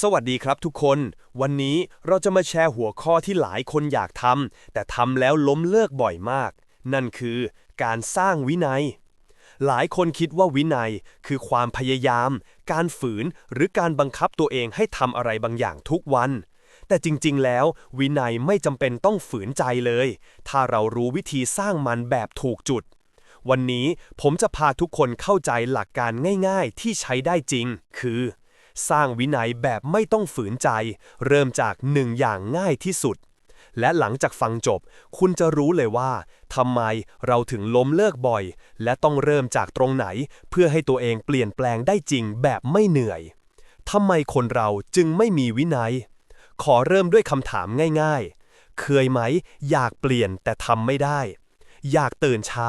สวัสดีครับทุกคน วันนี้เราจะมาแชร์หัวข้อที่หลายคนอยากทำแต่ทำแล้วล้มเลิกบ่อยมาก นั่นคือการสร้างวินัย หลายคนคิดว่าวินัยคือความพยายาม การฝืนหรือการบังคับตัวเองให้ทำอะไรบางอย่างทุกวัน แต่จริงๆ แล้ว วินัยไม่จำเป็นต้องฝืนใจเลย ถ้าเรารู้วิธีสร้างมันแบบถูกจุด วันนี้ผมจะพาทุกคนเข้าใจหลักการง่าย ๆ ที่ใช้ได้จริง คือ สร้างวินัยแบบไม่ต้องฝืนใจ เริ่มจากหนึ่งอย่างง่ายที่สุด และหลังจากฟังจบ คุณจะรู้เลยว่าทำไมเราถึงล้มเลิกบ่อย และต้องเริ่มจากตรงไหน เพื่อให้ตัวเองเปลี่ยนแปลงได้จริงแบบไม่เหนื่อยทำไมคนเราจึงไม่มีวินัย ขอเริ่มด้วยคำถามง่ายๆ เคยไหม อยากเปลี่ยนแต่ทำไม่ได้ อยากตื่นเช้า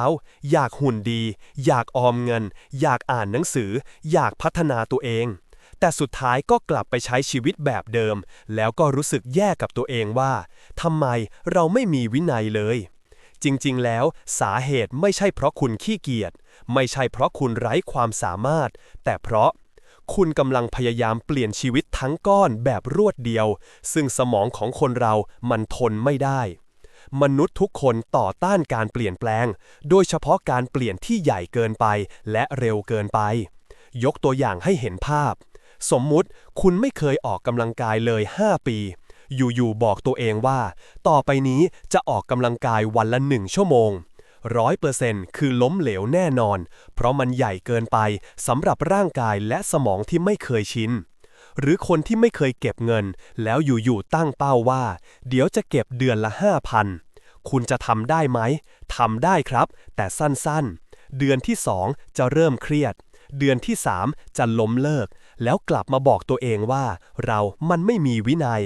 อยากหุ่นดี อยากออมเงิน อยากอ่านหนังสือ อยากพัฒนาตัวเอง แต่สุดท้ายก็กลับไปใช้ชีวิตแบบเดิม แล้วก็รู้สึกแย่กับตัวเองว่าทำไมเราไม่มีวินัยเลย จริงๆ แล้วสาเหตุไม่ใช่เพราะคุณขี้เกียจ ไม่ใช่เพราะคุณไร้ความสามารถ แต่เพราะคุณกำลังพยายามเปลี่ยนชีวิตทั้งก้อนแบบรวดเดียว ซึ่งสมองของคนเรามันทนไม่ได้ มนุษย์ทุกคนต่อต้านการเปลี่ยนแปลง โดยเฉพาะการเปลี่ยนที่ใหญ่เกินไปและเร็วเกินไป ยกตัวอย่างให้เห็นภาพ สมมุติคุณไม่เคยออกกำลังกายเลย 5 ปี อยู่ๆบอกตัวเองว่า ต่อไปนี้จะออกกำลังกายวันละหนึ่งชั่วโมงร้อยเปอร์เซ็นต์คือล้มเหลวแน่นอน เพราะมันใหญ่เกินไปสำหรับร่างกายและสมองที่ไม่เคยชิน หรือคนที่ไม่เคยเก็บเงิน แล้วอยู่ๆตั้งเป้าว่า เดี๋ยวจะเก็บเดือนละ 5,000 คุณจะทำได้ไหมทำได้ครับ แต่สั้นๆ เดือนที่ 2 จะเริ่มเครียด เดือนที่ 3 จะล้มเลิก แล้วกลับมาบอกตัวเองว่า เรามันไม่มีวินัย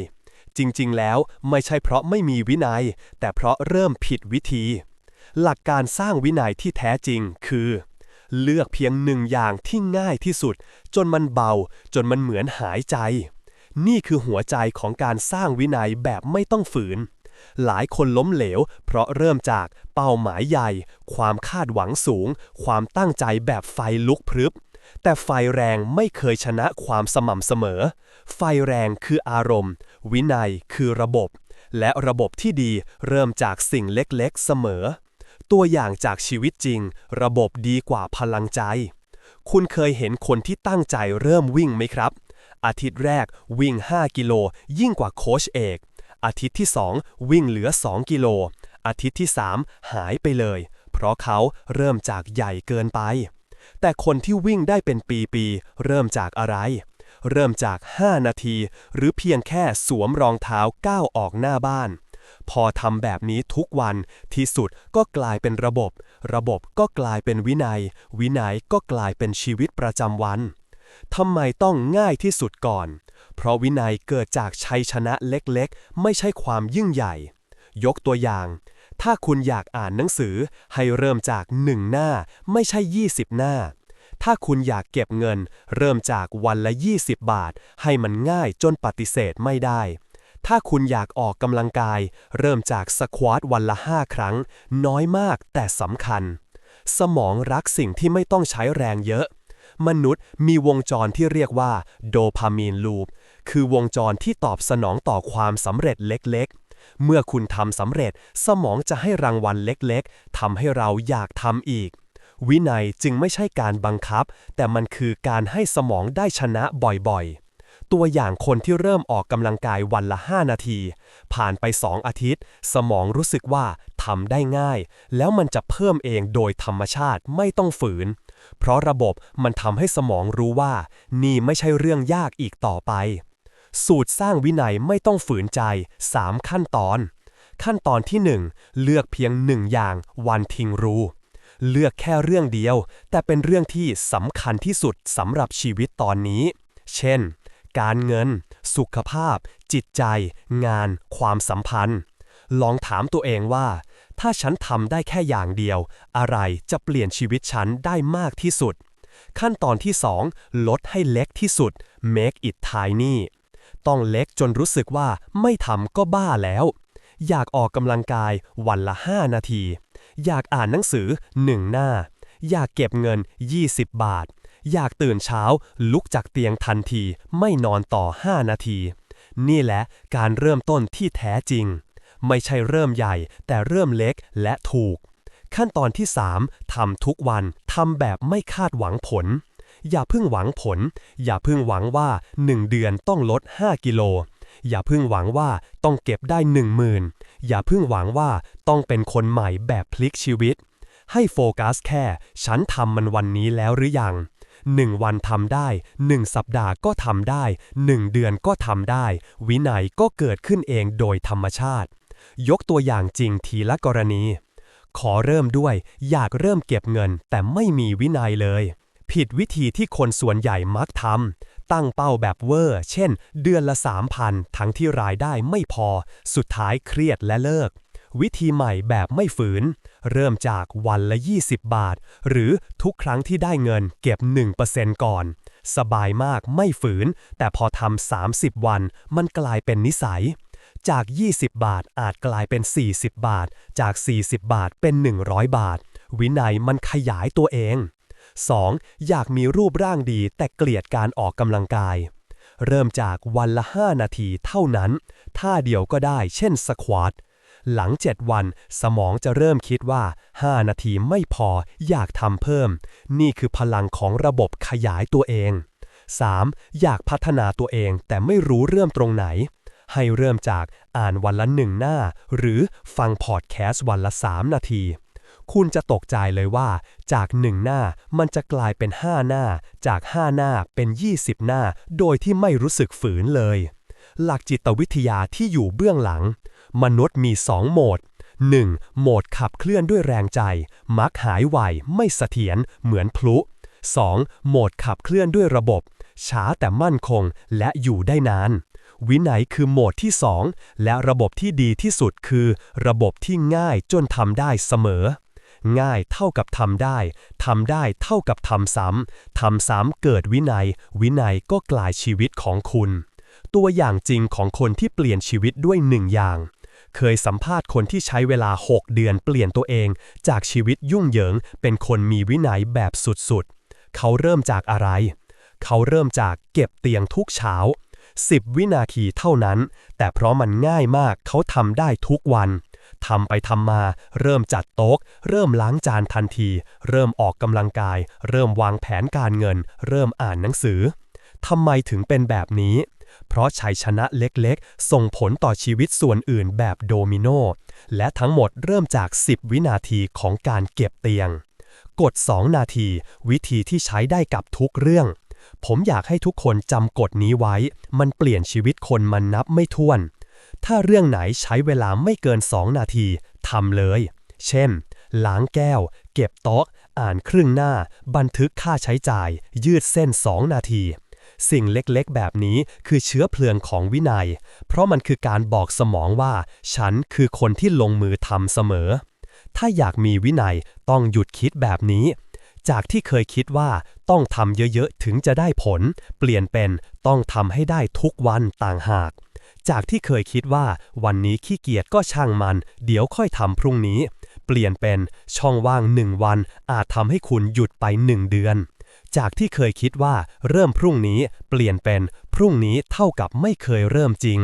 จริงๆ แล้วไม่ใช่เพราะไม่มีวินัย แต่เพราะเริ่มผิดวิธี หลักการสร้างวินัยที่แท้จริงคือ เลือกเพียงหนึ่งอย่างที่ง่ายที่สุด จนมันเบา จนมันเหมือนหายใจ นี่คือหัวใจของการสร้างวินัยแบบไม่ต้องฝืนหลายคนล้มเหลว เพราะเริ่มจากเป้าหมายใหญ่ ความคาดหวังสูง ความตั้งใจแบบไฟลุกพรึบ แต่ไฟแรงไม่เคยชนะความสม่ำเสมอ ไฟแรงคืออารมณ์ วินัยคือระบบ และระบบที่ดีเริ่มจากสิ่งเล็กๆเสมอ ตัวอย่างจากชีวิตจริง ระบบดีกว่าพลังใจ คุณเคยเห็นคนที่ตั้งใจเริ่มวิ่งไหมครับ อาทิตย์แรกวิ่ง 5 กิโล ยิ่งกว่าโค้ชเอก อาทิตย์ที่ 2 วิ่งเหลือ 2 กิโล อาทิตย์ที่ 3 หายไปเลย เพราะเขาเริ่มจากใหญ่เกินไป แต่คนที่วิ่งได้เป็นปีๆ เริ่มจากอะไร เริ่มจาก 5 นาที หรือเพียงแค่สวมรองเท้าก้าวออกหน้าบ้าน พอทำแบบนี้ทุกวันที่สุดก็กลายเป็นระบบ ระบบก็กลายเป็นวินัย วินัยก็กลายเป็นชีวิตประจำวันทำไมต้องง่ายที่สุดก่อน เพราะวินัยเกิดจากชัยชนะเล็กๆ ไม่ใช่ความยิ่งใหญ่ ยกตัวอย่าง ถ้าคุณอยากอ่านหนังสือให้เริ่มจากหนึ่งหน้า ไม่ใช่ 20 หน้า ถ้าคุณอยากเก็บเงิน เริ่มจากวันละ 20 บาท ให้มันง่ายจนปฏิเสธไม่ได้ ถ้าคุณอยากออกกำลังกาย เริ่มจากสควอตวันละ 5 ครั้ง น้อยมากแต่สำคัญ สมองรักสิ่งที่ไม่ต้องใช้แรงเยอะ มนุษย์มีวงจรที่เรียกว่าโดพามีนลูป คือวงจรที่ตอบสนองต่อความสำเร็จเล็กๆ เมื่อคุณทำสำเร็จสมองจะให้รางวัลเล็กๆทำให้เราอยากทำอีก วินัยจึงไม่ใช่การบังคับ แต่มันคือการให้สมองได้ชนะบ่อยๆตัวอย่างคนที่เริ่มออกกำลังกายวันละ 5 นาที ผ่านไป 2 อาทิตย์ สมองรู้สึกว่าทำได้ง่าย แล้วมันจะเพิ่มเองโดยธรรมชาติไม่ต้องฝืน เพราะระบบมันทำให้สมองรู้ว่า นี่ไม่ใช่เรื่องยากอีกต่อไป สูตรสร้างวินัยไม่ต้องฝืนใจ 3 ขั้นตอน ขั้นตอนที่ 1 เลือกเพียงหนึ่งอย่างวันทิงรู้เลือกแค่เรื่องเดียว แต่เป็นเรื่องที่สำคัญที่สุดสำหรับชีวิตตอนนี้ เช่น การเงิน สุขภาพ จิตใจ งาน ความสัมพันธ์ ลองถามตัวเองว่า ถ้าฉันทำได้แค่อย่างเดียว อะไรจะเปลี่ยนชีวิตฉันได้มากที่สุด ขั้นตอนที่ 2 ลดให้เล็กที่สุด make it tiny ต้องเล็กจนรู้สึกว่าไม่ทำก็บ้าแล้ว อยากออกกำลังกายวันละ 5 นาที อยากอ่านหนังสือ 1 หน้า อยากเก็บเงิน 20 บาท อยากตื่นเช้าลุกจากเตียงทันที ไม่นอนต่อ 5 นาที นี่แหละการเริ่มต้นที่แท้จริง ไม่ใช่เริ่มใหญ่แต่เริ่มเล็กและถูก ขั้นตอนที่ 3ทำทุกวันทำแบบไม่คาดหวังผล อย่าเพิ่งหวังผล อย่าเพิ่งหวังว่า 1 เดือนต้องลด 5 กิโล อย่าเพิ่งหวังว่าต้องเก็บได้ 1 0,000อย่าเพิ่งหวังว่าต้องเป็นคนใหม่แบบพลิกชีวิต ให้โฟกัสแค่ ฉันทำมันวันนี้แล้วหรือยังหนึ่งวันทำได้หนึ่งสัปดาห์ก็ทำได้หนึ่งเดือนก็ทำได้ วินัยก็เกิดขึ้นเองโดยธรรมชาติ ยกตัวอย่างจริงทีละกรณี ขอเริ่มด้วย อยากเริ่มเก็บเงินแต่ไม่มีวินัยเลย ผิดวิธีที่คนส่วนใหญ่มักทำ ตั้งเป้าแบบเวอร์ เช่น เดือนละ 3,000 ทั้งที่รายได้ไม่พอ สุดท้ายเครียดและเลิก วิธีใหม่แบบไม่ฝืน เริ่มจากวันละ 20 บาท หรือทุกครั้งที่ได้เงินเก็บ 1%ก่อน สบายมากไม่ฝืน แต่พอทำ 30 วัน มันกลายเป็นนิสัย จาก 20 บาทอาจกลายเป็น 40 บาท จาก 40 บาทเป็น 100 บาท วินัยมันขยายตัวเอง 2. อยากมีรูปร่างดีแต่เกลียดการออกกำลังกาย เริ่มจากวันละ 5 นาทีเท่านั้น ท่าเดียวก็ได้เช่นสควอตหลัง 7 วัน สมองจะเริ่มคิดว่า 5 นาทีไม่พออยากทำเพิ่ม นี่คือพลังของระบบขยายตัวเอง 3. อยากพัฒนาตัวเองแต่ไม่รู้เริ่มตรงไหน ให้เริ่มจากอ่านวันละหนึ่งหน้า หรือฟังพอดแคสต์วันละ 3 นาที คุณจะตกใจเลยว่า จากหนึ่งหน้ามันจะกลายเป็น 5 หน้า จาก 5 หน้าเป็น 20 หน้า โดยที่ไม่รู้สึกฝืนเลย หลักจิตวิทยาที่อยู่เบื้องหลัง มนุษย์มี 2 โหมด 1. โหมดขับเคลื่อนด้วยแรงใจ มักหายไวไม่เสถียรเหมือนพลุ 2. โหมดขับเคลื่อนด้วยระบบ ช้าแต่มั่นคงและอยู่ได้นาน วินัยคือโหมดที่ 2 และระบบที่ดีที่สุดคือ ระบบที่ง่ายจนทำได้เสมอ ง่ายเท่ากับทำได้ทำได้เท่ากับทำซ้ำทำซ้ำเกิดวินัย วินัยก็กลายชีวิตของคุณ ตัวอย่างจริงของคนที่เปลี่ยนชีวิตด้วยหนึ่งอย่าง เคยสัมภาษณ์คนที่ใช้เวลา 6 เดือนเปลี่ยนตัวเอง จากชีวิตยุ่งเหยิง เป็นคนมีวินัยแบบสุดๆ เขาเริ่มจากอะไร เขาเริ่มจากเก็บเตียงทุกเช้า 10 วินาทีเท่านั้น แต่เพราะมันง่ายมากเขาทำได้ทุกวันทำไปทำมา เริ่มจัดโต๊ะ เริ่มล้างจานทันที เริ่มออกกำลังกาย เริ่มวางแผนการเงิน เริ่มอ่านหนังสือทำไมถึงเป็นแบบนี้ เพราะชัยชนะเล็กๆ ส่งผลต่อชีวิตส่วนอื่นแบบโดมิโน และทั้งหมดเริ่มจาก 10 วินาทีของการเก็บเตียง กด 2 นาที วิธีที่ใช้ได้กับทุกเรื่อง ผมอยากให้ทุกคนจำกฎนี้ไว้ มันเปลี่ยนชีวิตคนมันนับไม่ถ้วน ถ้าเรื่องไหนใช้เวลาไม่เกิน 2 นาทีทำเลย เช่น ล้างแก้ว เก็บโต๊ะ อ่านครึ่งหน้า บันทึกค่าใช้จ่าย ยืดเส้น 2 นาที สิ่งเล็กๆ แบบนี้คือเชื้อเพลิงของวินัย เพราะมันคือการบอกสมองว่า ฉันคือคนที่ลงมือทำเสมอ ถ้าอยากมีวินัยต้องหยุดคิดแบบนี้ จากที่เคยคิดว่าต้องทำเยอะๆ ถึงจะได้ผล เปลี่ยนเป็นต้องทำให้ได้ทุกวันต่างหาก จากที่เคยคิดว่าวันนี้ขี้เกียจก็ช่างมัน เดี๋ยวค่อยทำพรุ่งนี้ เปลี่ยนเป็นช่องว่างหนึ่งวัน อาจทำให้คุณหยุดไปหนึ่งเดือน จากที่เคยคิดว่าเริ่มพรุ่งนี้เปลี่ยนเป็นพรุ่งนี้เท่ากับไม่เคยเริ่มจริง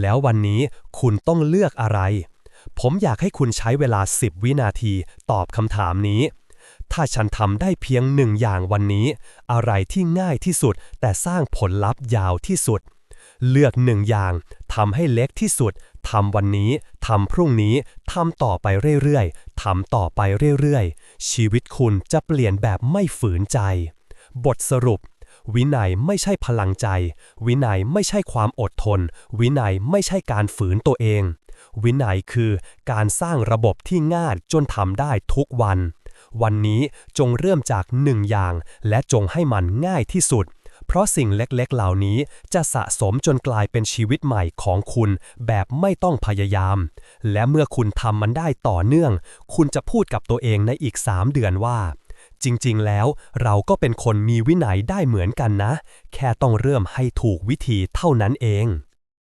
แล้ววันนี้คุณต้องเลือกอะไร ผมอยากให้คุณใช้เวลา 10 วินาทีตอบคำถามนี้ ถ้าฉันทำได้เพียงหนึ่งอย่างวันนี้ อะไรที่ง่ายที่สุด แต่สร้างผลลัพธ์ยาวที่สุด เลือกหนึ่งอย่างทำให้เล็กที่สุดทำวันนี้ทำพรุ่งนี้ทำต่อไปเรื่อยๆทำต่อไปเรื่อยๆ ชีวิตคุณจะเปลี่ยนแบบไม่ฝืนใจ บทสรุป วินัยไม่ใช่พลังใจ วินัยไม่ใช่ความอดทน วินัยไม่ใช่การฝืนตัวเอง วินัยคือการสร้างระบบที่ง่ายจนทำได้ทุกวัน วันนี้จงเริ่มจากหนึ่งอย่าง และจงให้มันง่ายที่สุด เพราะสิ่งเล็กๆ เหล่านี้จะสะสมจนกลายเป็นชีวิตใหม่ของคุณ แบบไม่ต้องพยายาม และเมื่อคุณทำมันได้ต่อเนื่อง คุณจะพูดกับตัวเองในอีก3เดือนว่า จริงๆ แล้วเราก็เป็นคนมีวินัยได้เหมือนกันนะ แค่ต้องเริ่มให้ถูกวิธีเท่านั้นเอง